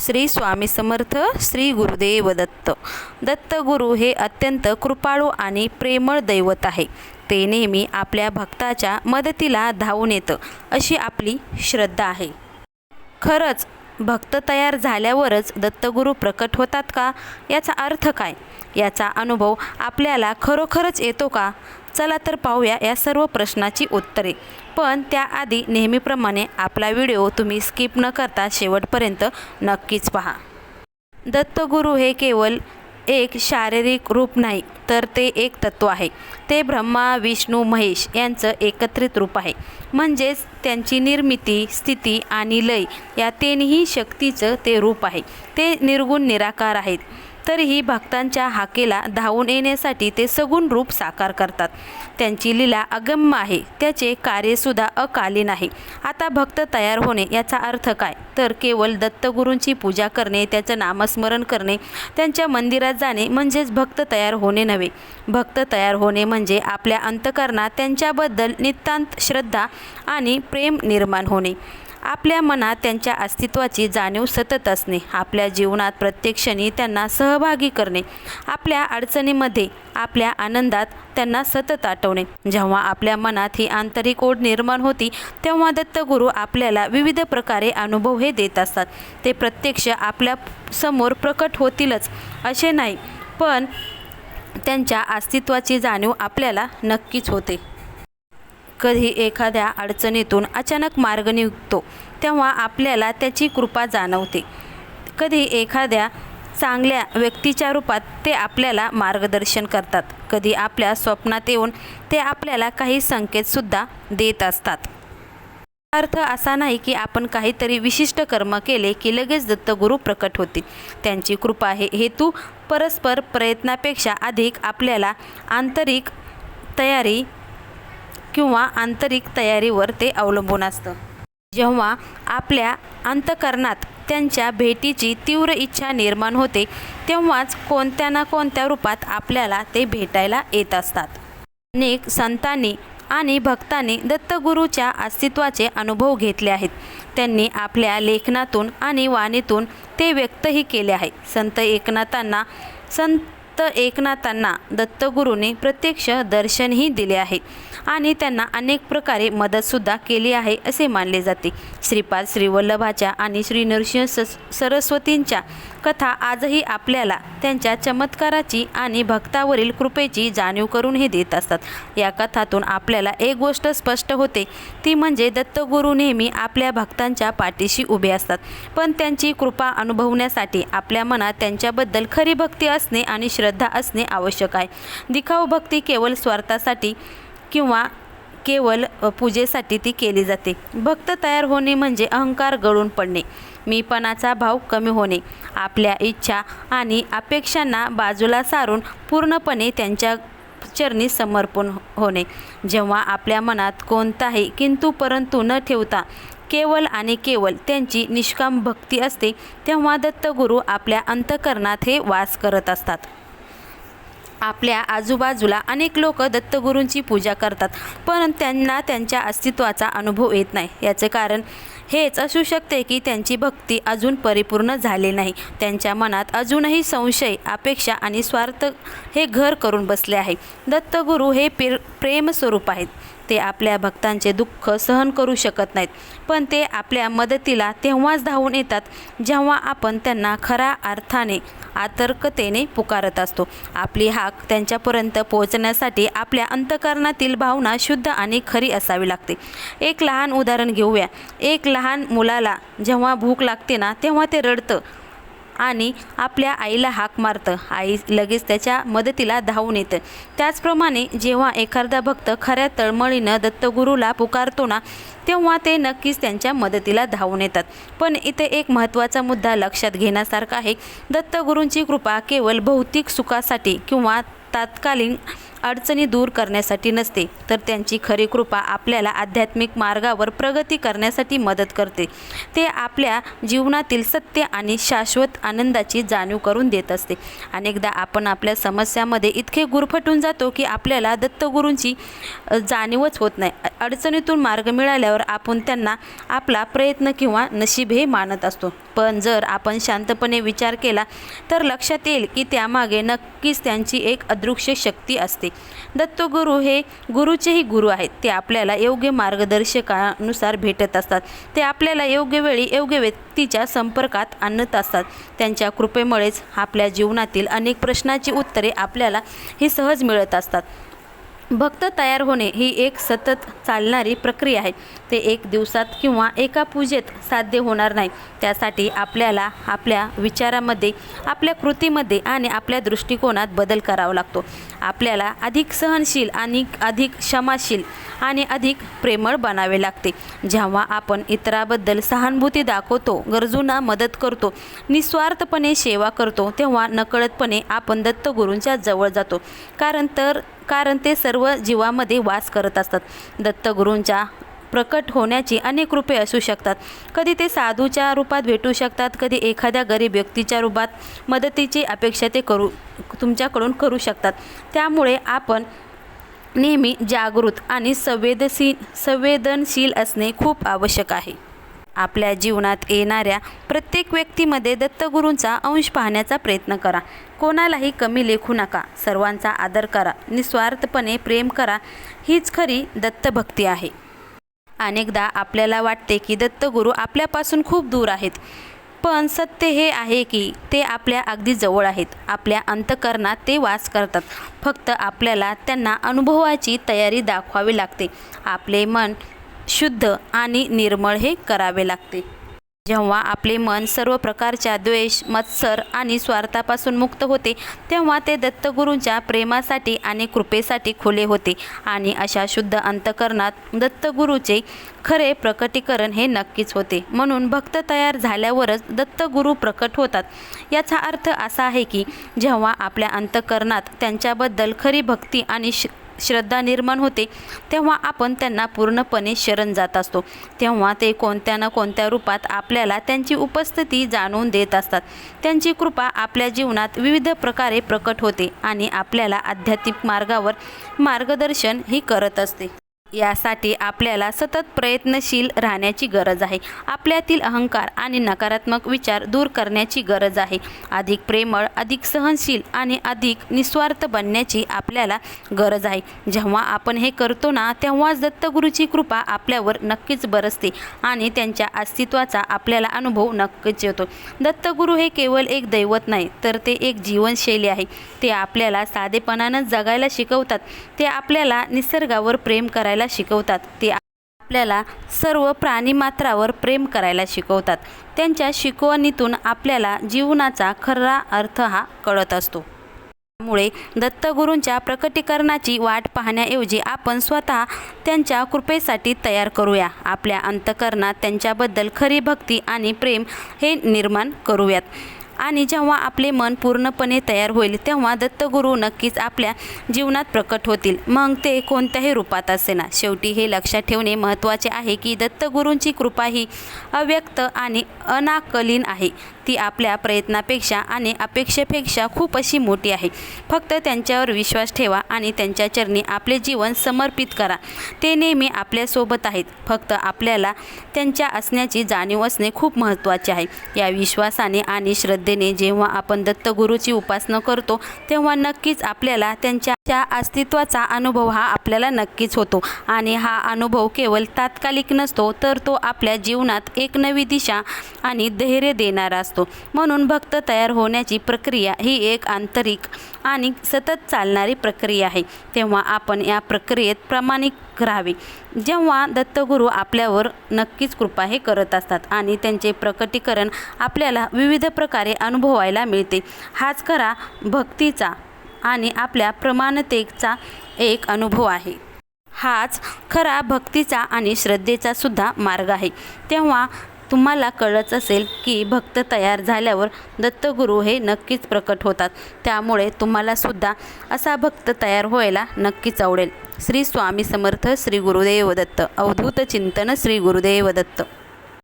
श्री स्वामी समर्थ श्री गुरुदेव दत्त. दत्तगुरू हे अत्यंत कृपाळू आणि प्रेमळ दैवत आहे. ते नेहमी आपल्या भक्ताच्या मदतीला धावून येतं अशी आपली श्रद्धा आहे. खरंच भक्त तयार झाल्यावरच दत्तगुरू प्रकट होतात का? याचा अर्थ काय? याचा अनुभव आपल्याला खरोखरच येतो का? चला तर पाहूया या सर्व प्रश्नाची उत्तरे. पण त्याआधी नेहमीप्रमाणे आपला व्हिडिओ तुम्ही स्किप न करता शेवटपर्यंत नक्कीच पहा. दत्तगुरू हे केवळ एक शारीरिक रूप नाही तर ते एक तत्व आहे. ते ब्रह्मा विष्णू महेश यांचं एकत्रित रूप आहे. म्हणजेच त्यांची निर्मिती स्थिती आणि लय या तीनही शक्तीचं ते रूप आहे. ते निर्गुण निराकार आहेत. तरीही भक्तांच्या हाकेला धावून येण्यासाठी ते सगुण रूप साकार करतात. त्यांची लीला अगम्य आहे. त्याचे कार्यसुद्धा अकालीन आहे. आता भक्त तयार होणे याचा अर्थ काय? तर केवळ दत्तगुरूंची पूजा करणे त्याचं नामस्मरण करणे त्यांच्या मंदिरात जाणे म्हणजेच भक्त तयार होणे नव्हे. भक्त तयार होणे म्हणजे आपल्या अंतकरणात त्यांच्याबद्दल नितांत श्रद्धा आणि प्रेम निर्माण होणे. आपल्या मनात त्यांच्या अस्तित्वाची जाणीव सतत असणे आपल्या जीवनात प्रत्येक क्षणी त्यांना सहभागी करणे आपल्या अडचणीमध्ये आपल्या आनंदात त्यांना सतत आठवणे. जेव्हा आपल्या मनात ही आंतरिक ओढ निर्माण होती तेव्हा दत्तगुरू आपल्याला विविध प्रकारे अनुभव हे देत असतात. ते प्रत्यक्ष आपल्यासमोर प्रकट होतीलच असे नाही पण त्यांच्या अस्तित्वाची जाणीव आपल्याला नक्कीच होते. कधी एखाद्या अडचणीतून अचानक मार्ग निघतो तेव्हा आपल्याला त्याची कृपा जाणवते. कधी एखाद्या चांगल्या व्यक्तीच्या रूपात ते आपल्याला मार्गदर्शन करतात. कधी आपल्या स्वप्नात येऊन ते आपल्याला काही संकेतसुद्धा देत असतात. अर्थ असा नाही की आपण काहीतरी विशिष्ट कर्म केले की लगेच दत्तगुरू प्रकट होतील. त्यांची कृपा हे हेतू परस्पर प्रयत्नापेक्षा अधिक आपल्याला आंतरिक तयारी किंवा आंतरिक तयारीवर ते अवलंबून असतं. जेव्हा आपल्या अंतकरणात त्यांच्या भेटीची तीव्र इच्छा निर्माण होते तेव्हाच कोणत्या ना कोणत्या रूपात आपल्याला ते भेटायला येत असतात. अनेक संतांनी आणि भक्तांनी दत्तगुरूच्या अस्तित्वाचे अनुभव घेतले आहेत. त्यांनी आपल्या लेखनातून आणि वाणीतून ते व्यक्तही केले आहे. संत एकनाथांना संत एकनाथांना दत्तगुरूने प्रत्यक्ष दर्शनही दिले आहे. आणि त्यांना अनेक प्रकारे मदतसुद्धा केली आहे असे मानले जाते. श्रीपाद श्रीवल्लभाच्या आणि श्री नृसिंह सस सरस्वतींच्या कथा आजही आपल्याला त्यांच्या चमत्काराची आणि भक्तावरील कृपेची जाणीव करून हे देत असतात. या कथातून आपल्याला एक गोष्ट स्पष्ट होते. ती म्हणजे दत्तगुरू नेहमी आपल्या भक्तांच्या पाठीशी उभे असतात. पण त्यांची कृपा अनुभवण्यासाठी आपल्या मनात त्यांच्याबद्दल खरी भक्ती असणे आणि श्रद्धा असणे आवश्यक आहे. दिखाऊ भक्ती केवळ स्वार्थासाठी किंवा केवळ पूजेसाठी ती केली जाते. भक्त तयार होणे म्हणजे अहंकार गळून पडणे. मीपणाचा भाव कमी होणे. आपल्या इच्छा आणि अपेक्षांना बाजूला सारून पूर्णपणे त्यांच्या चरणी समर्पण हो-, होणे. जेव्हा आपल्या मनात कोणताही किंतु परंतु न ठेवता केवळ आणि केवळ त्यांची निष्काम भक्ती असते तेव्हा दत्तगुरू आपल्या अंतकरणात हे वास करत असतात. आपल्या आजूबाजूला अनेक लोक दत्तगुरूंची पूजा करतात पण त्यांना त्यांच्या अस्तित्वाचा अनुभव येत नाही. याचे कारण हेच असू शकते की त्यांची भक्ती अजून परिपूर्ण झाली नाही. त्यांच्या मनात अजूनही संशय अपेक्षा आणि स्वार्थ हे घर करून बसले आहे. दत्तगुरू हे प्रेम स्वरूप आहेत. ते आपल्या भक्तांचे दुःख सहन करू शकत नाहीत. पण ते आपल्या मदतीला तेव्हाच धावून येतात जेव्हा आपण त्यांना खऱ्या अर्थाने आतर्कतेने पुकारत असतो. आपली हाक त्यांच्यापर्यंत पोहोचण्यासाठी आपल्या अंतकरणातील भावना शुद्ध आणि खरी असावी लागते. एक लहान उदाहरण घेऊया. एक लहान मुलाला जेव्हा भूक लागते ना तेव्हा ते रडतं. आणि आपल्या आईला हाक मारतं. आई लगेच त्याच्या मदतीला धावून येतं. त्याचप्रमाणे जेव्हा एखादा भक्त खऱ्या तळमळीनं दत्तगुरूला पुकारतो ना तेव्हा ते नक्कीच त्यांच्या मदतीला धावून येतात. पण इथे एक महत्त्वाचा मुद्दा लक्षात घेण्यासारखा आहे. दत्तगुरूंची कृपा केवळ भौतिक सुखासाठी किंवा तात्कालीन अडचणी दूर करण्यासाठी नसते तर त्यांची खरी कृपा आपल्याला आध्यात्मिक मार्गावर प्रगती करण्यासाठी मदत करते. ते आपल्या जीवनातील सत्य आणि शाश्वत आनंदाची जाणीव करून देत असते. अनेकदा आपण आपल्या समस्यामध्ये इतके गुरफटून जातो की आपल्याला दत्तगुरूंची जाणीवच होत नाही. अडचणीतून मार्ग मिळाल्यावर आपण त्यांना आपला प्रयत्न किंवा नशीब हे मानत असतो. पण जर आपण शांतपणे विचार केला तर लक्षात येईल की त्यामागे नक्कीच त्यांची एक अदृश्य शक्ती असते. दत्तगुरू हे गुरुचेही गुरु आहेत. ते आपल्याला योग्य मार्गदर्शकानुसार भेटत असतात. ते आपल्याला योग्य वेळी योग्य व्यक्तीच्या संपर्कात आणत असतात. त्यांच्या कृपेमुळेच आपल्या जीवनातील अनेक प्रश्नाची उत्तरे आपल्याला ही सहज मिळत असतात. भक्त तयार होणे ही एक सतत चालणारी प्रक्रिया आहे. ते एक दिवसात किंवा एका पूजेत साध्य होणार नाही. त्यासाठी आपल्याला आपल्या विचारामध्ये आपल्या कृतीमध्ये आणि आपल्या दृष्टिकोनात बदल करावा लागतो. आपल्याला अधिक सहनशील आणि अधिक क्षमाशील आणि अधिक प्रेमळ बनावे लागते. जेव्हा आपण इतराबद्दल सहानुभूती दाखवतो गरजूंना मदत करतो निस्वार्थपणे सेवा करतो तेव्हा नकळतपणे आपण दत्तगुरूंच्या जवळ जातो. कारण तर कारण ते सर्व जीवामध्ये वास करत असतात. दत्तगुरूंच्या प्रकट होण्याची अनेक रूपे असू शकतात. कधी ते साधूच्या रूपात भेटू शकतात कधी एखाद्या गरीब व्यक्तीच्या रूपात मदतीची अपेक्षा ते करू तुमच्याकडून करू शकतात. त्यामुळे आपण नेहमी जागृत आणि संवेदनशील संवेदनशील असणे खूप आवश्यक आहे. आपल्या जीवनात येणाऱ्या प्रत्येक व्यक्तीमध्ये दत्तगुरूंचा अंश पाहण्याचा प्रयत्न करा. कोणालाही कमी लेखू नका. सर्वांचा आदर करा. निस्वार्थपणे प्रेम करा. हीच खरी दत्तभक्ती आहे. अनेकदा आपल्याला वाटते की दत्तगुरू आपल्यापासून खूप दूर आहेत. पण सत्य हे आहे की ते आपल्या अगदी जवळ आहेत. आपल्या अंतकरणात ते वास करतात. फक्त आपल्याला त्यांना अनुभवाची तयारी दाखवावी लागते. आपले मन शुद्ध आणि निर्मळ हे करावे लागते. जेव्हा आपले मन सर्व प्रकारच्या द्वेष मत्सर आणि स्वार्थापासून मुक्त होते तेव्हा ते दत्तगुरूंच्या प्रेमासाठी आणि कृपेसाठी खुले होते आणि अशा शुद्ध अंतकरणात दत्तगुरूचे खरे प्रकटीकरण हे नक्कीच होते. म्हणून भक्त तयार झाल्यावरच दत्तगुरू प्रकट होतात. याचा अर्थ असा आहे की जेव्हा आपल्या अंतकरणात त्यांच्याबद्दल खरी भक्ती आणि श श्रद्धा निर्माण होते तेव्हा आपण त्यांना पूर्णपणे शरण जात असतो. तेव्हा ते कोणत्या ना कोणत्या रूपात आपल्याला त्यांची उपस्थिती जाणून देत असतात. त्यांची कृपा आपल्या जीवनात विविध प्रकारे प्रकट होते आणि आपल्याला आध्यात्मिक मार्गावर मार्गदर्शन ही करत असते. यासाठी आपल्याला सतत प्रयत्नशील राहण्याची गरज आहे. आपल्यातील अहंकार आणि नकारात्मक विचार दूर करण्याची गरज आहे. अधिक प्रेमळ अधिक सहनशील आणि अधिक निस्वार्थ बनण्याची आपल्याला गरज आहे. जेव्हा आपण हे करतो ना तेव्हाच दत्तगुरूची कृपा आपल्यावर नक्कीच बरसते आणि त्यांच्या अस्तित्वाचा आपल्याला अनुभव नक्कीच येतो. दत्तगुरू हे केवळ एक दैवत नाही तर ते एक जीवनशैली आहे. ते आपल्याला साधेपणानं जगायला शिकवतात. ते आपल्याला निसर्गावर प्रेम करायला शिकवतात. ते आपल्याला सर्व प्राणीमात्रावर प्रेम करायला शिकवतात. त्यांच्या शिकवणीतून आपल्याला जीवनाचा खरा अर्थ हा कळत असतो. त्यामुळे दत्तगुरूंच्या प्रकटीकरणाची वाट पाहण्याऐवजी आपण स्वतः त्यांच्या कृपेसाठी तयार करूया. आपल्या अंतकरणात त्यांच्याबद्दल खरी भक्ती आणि प्रेम हे निर्माण करूयात. आणि जेव्हा आपले मन पूर्णपणे तयार होईल तेव्हा दत्तगुरू नक्कीच आपल्या जीवनात प्रकट होतील. मग ते कोणत्याही रूपात असेना. शेवटी हे लक्षात ठेवणे महत्त्वाचे आहे की दत्तगुरूंची कृपा ही अव्यक्त आणि अनाकलीन आहे. ती आपल्या प्रयत्नापेक्षा आणि अपेक्षेपेक्षा खूप अशी मोठी आहे. फक्त त्यांच्यावर विश्वास ठेवा आणि त्यांच्या चरणी आपले जीवन समर्पित करा. ते नेहमी आपल्यासोबत आहेत. फक्त आपल्याला त्यांच्या असण्याची जाणीव असणे खूप महत्त्वाचे आहे. या विश्वासाने आणि श्रद्धेने जेव्हा आपण दत्तगुरूची उपासना करतो तेव्हा नक्कीच आपल्याला त्यांच्या त्या अस्तित्वाचा अनुभव हा आपल्याला नक्कीच होतो. आणि हा अनुभव केवळ तात्कालिक नसतो तर तो आपल्या जीवनात एक नवी दिशा आणि धैर्य देणारा असतो. म्हणून भक्त तयार होण्याची प्रक्रिया ही एक आंतरिक आणि सतत चालणारी प्रक्रिया आहे. तेव्हा आपण या प्रक्रियेत प्रामाणिक राहावे. जेव्हा दत्तगुरू आपल्यावर नक्कीच कृपा हे करत असतात आणि त्यांचे प्रकटीकरण आपल्याला विविध प्रकारे अनुभवायला मिळते. हाच खरा भक्तीचा आणि आपल्या प्रमाणतेचा एक अनुभव आहे. हाच खरा भक्तीचा आणि श्रद्धेचा सुद्धा मार्ग आहे. तेव्हा तुम्हाला कळत असेल की भक्त तयार झाल्यावर दत्तगुरू हे नक्कीच प्रकट होतात. त्यामुळे तुम्हालासुद्धा असा भक्त तयार व्हायला नक्कीच आवडेल. श्री स्वामी समर्थ श्री गुरुदेव दत्त अवधूत चिंतन श्री गुरुदेव दत्त